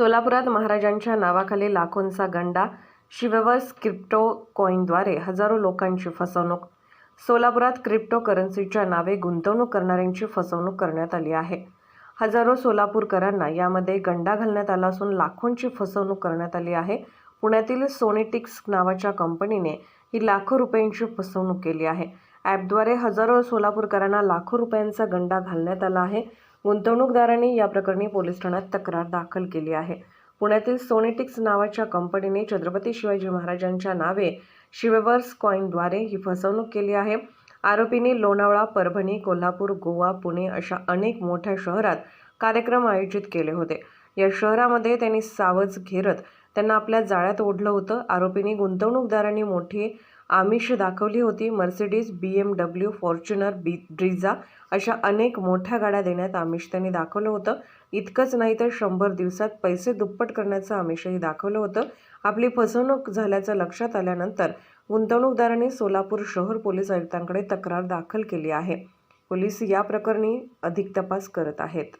सोलापुरात महाराजांच्या नावाखाली लाखोंचा गंडा शिववर्स क्रिप्टो कॉईनद्वारे हजारो लोकांची फसवणूक. सोलापुरात क्रिप्टो करन्सीच्या नावे गुंतवणूक करणाऱ्यांची फसवणूक करण्यात आली आहे. हजारो सोलापूरकरांना यामध्ये गंडा घालण्यात आला असून लाखोंची फसवणूक करण्यात आली आहे. पुण्यातील सोनेटिक्स नावाच्या कंपनीने ही लाखो रुपयांची फसवणूक केली आहे. ॲपद्वारे हजारो सोलापूरकरांना लाखो रुपयांचा गंडा घालण्यात आला आहे. गुंतवणूकदारांनी या प्रकरणी पोलीस ठाण्यात तक्रार दाखल केली आहे. पुण्यातील सोनेटिक्स नावाच्या कंपनीने छत्रपती शिवाजी महाराजांच्या नावे शिवेवर्स कॉईनद्वारे ही फसवणूक केली आहे. आरोपींनी लोणावळा परभणी कोल्हापूर गोवा पुणे अशा अनेक मोठ्या शहरात कार्यक्रम आयोजित केले होते. या शहरामध्ये त्यांनी सावज घेरत त्यांना आपल्या जाळ्यात ओढलं होतं. आरोपींनी गुंतवणूकदारांनी मोठी आमिष दाखवली होती Mercedes B M W Fortuner B Brezza अशा अनेक मोठ्या गाड्या देण्यात आमिष त्यांनी दाखवलं होतं. इतकंच नाही तर शंभर दिवसात पैसे दुप्पट करण्याचं आमिषही दाखवलं होतं. आपली फसवणूक झाल्याचं लक्षात आल्यानंतर गुंतवणूकदारांनी सोलापूर शहर पोलीस आयुक्तांकडे तक्रार दाखल केली आहे. पोलीस या प्रकरणी अधिक तपास करत आहेत.